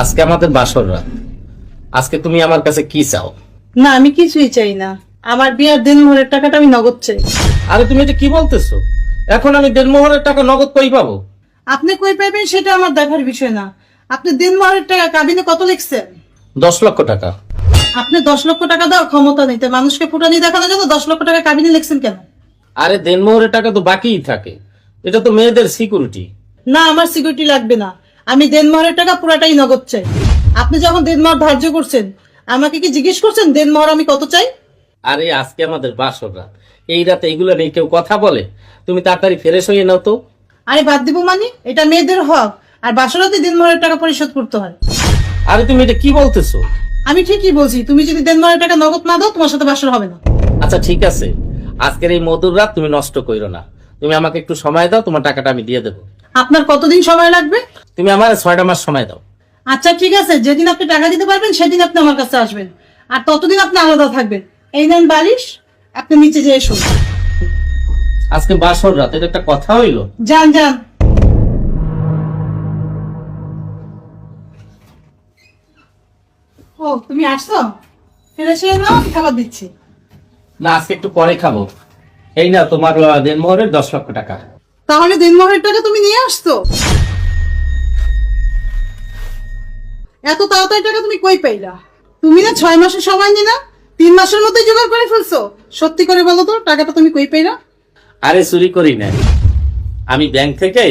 আজকে আমাদের বাসর রাত। আজকে তুমি আমার কাছে কি চাও? না আমি কিছুই চাই না। আমার বিয়ার দিন মোহরের টাকাটা আমি নগদ চাই। আরে তুমি এটা কি বলতেছো? এখন আমি দেড়মোহরের টাকা নগদ কই পাবো? আপনি কই পাইবেন সেটা আমার দেখার বিষয় না। আপনি দিন মোহরের টাকা কাবিনে কত লিখছেন? দশ লক্ষ টাকা। আপনি দশ লক্ষ টাকা দেওয়ার ক্ষমতা নেই তাই মানুষকে ফুটানি দেখানোর জন্য দশ লক্ষ টাকা কাবিনে লিখছেন কেন? আরে দেড়মোহরের টাকা তো বাকিই থাকে। এটা তো মেয়েদের সিকিউরিটি না আমার সিকিউরিটি লাগবে না। আমি দেনমোহরের টাকা পুরাটাই নগদ চাই। আপনি যখন দেনমোহর ধার্য করছেন আমাকে কি জিজ্ঞেস করছেন দেনমোহর আমি কত চাই? আরে আজকে আমাদের বাসর রাত এই রাতে এইগুলো নিয়ে কেউ কথা বলে? তুমি তাড়াতাড়ি ফ্রেশ হয়ে নাও তো। আরে বাদ দিব মানে? এটা মেয়েদের হক। আর বাসরাতে দেনমোহরের টাকা পরিশোধ করতে হয়। আরে তুমি এটা কি বলতেছো? আমি ঠিকই বলছি তুমি যদি দেনমোহরের টাকা নগদ না দাও তোমার সাথে বাসর হবে না। আচ্ছা ঠিক আছে। আজকের এই মধুর রাত তুমি নষ্ট করো না। তুমি আমাকে একটু সময় দাও তোমার টাকাটা আমি দিয়ে দেবো। আপনার কতদিন সময় লাগবে? তুমি আমার ছয়টা মাস সময় দাও। আচ্ছা ঠিক আছে। যেদিন আপনি টাকা দিতে পারবেন সেদিন আপনি আমার কাছে আসবেন। আর ততদিন আপনি আলাদা থাকবেন। এই নেন বালিশ আপনি নিচে যেয়ে শুনুন আজকে বাসর রাত এটা একটা কথা হইল? যান যান। ও তুমি আসছো? ফিরে এসে নাও আমি খাবার দিচ্ছি। না আজকে একটু পরে খাব। এই না তোমার আহ, দেনমোহরের দশ লক্ষ টাকা। তাহলে দিনমোহরের টাকা তুমি নিয়ে আসতো এত তাড়াতাড়ি টাকা তুমি কই পাইলা? তুমি না ছয় মাসের সময় নিলা তিন মাসের মধ্যেই জোগাড় করে ফেলছো। সত্যি করে বলো তো টাকাটা তুমি কই পাইলা? আরে চুরি করি না। আমি ব্যাংক থেকে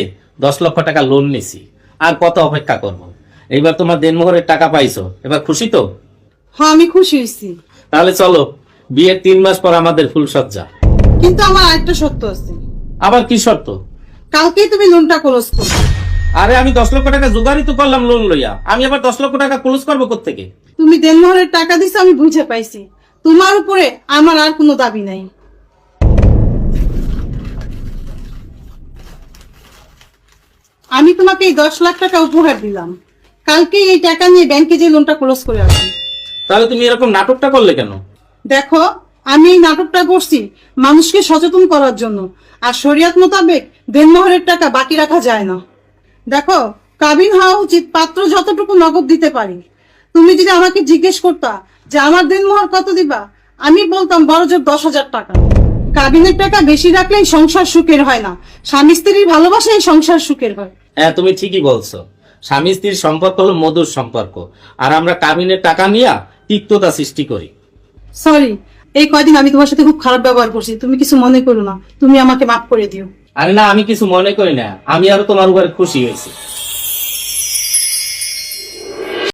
দশ লক্ষ টাকা লোন নিছি। আর কত অপেক্ষা করব? এইবার তোমার দেনমোহরের টাকা পাইছো। এবার খুশি তো? হ্যাঁ আমি খুশি হয়েছি। তাহলে চলো বিয়ের তিন মাস পর আমাদের ফুলসজ্জা কিন্তু আমার আরেকটা সত্য আছে। আবার কি শর্ত? কালকেই তুমি লোনটা ক্লোজ করো। আরে আমি দশ লক্ষ টাকা জোগাড়ই তো করলাম লোন লইয়া। আমি আবার দশ লক্ষ টাকা ক্লোজ করব কোথেকে তুমি দেনমোহরের টাকা দিছো আমি বুঝে পাইছি। তোমার উপরে আমার আর কোনো দাবি নাই। আমি তোমাকে এই দশ লাখ টাকা উপহার দিলাম। কালকে এই টাকা নিয়ে ব্যাংকে যে লোনটা ক্লোজ করে আসি তাহলে তুমি এরকম নাটকটা করলে কেন? দেখো আমি এই নাটকটা করছি মানুষকে সচেতন করার জন্য। আর শরিয়াত মোতাবেক দেনমোহরের টাকা বাকি রাখা যায় না। দেখো কাবিন হওয়া উচিত পাত্র যতটুকু নগদ দিতে পারি। তুমি যদি আমাকে জিজ্ঞেস করতা যে আমার দেনমোহর কত দিবা আমি বলতাম বড় জোর দশ হাজার টাকা। কাবিনের টাকা বেশি রাখলেই সংসার সুখের হয় না। স্বামী স্ত্রীর ভালোবাসাই সংসার সুখের হয়। হ্যাঁ তুমি ঠিকই বলছো। স্বামী স্ত্রীর সম্পর্ক হলো মধুর সম্পর্ক। আর আমরা কাবিনের টাকা নিয়ে তিক্ততা সৃষ্টি করি। সরি এই কয়দিন আমি তোমার সাথে খুব খারাপ ব্যবহার করছি, তুমি কিছু মনে করো না, তুমি আমাকে মাফ করে দিও। আরে না, আমি কিছু মনে করি না, আমি আরও তোমার উপরে খুশি হয়েছি।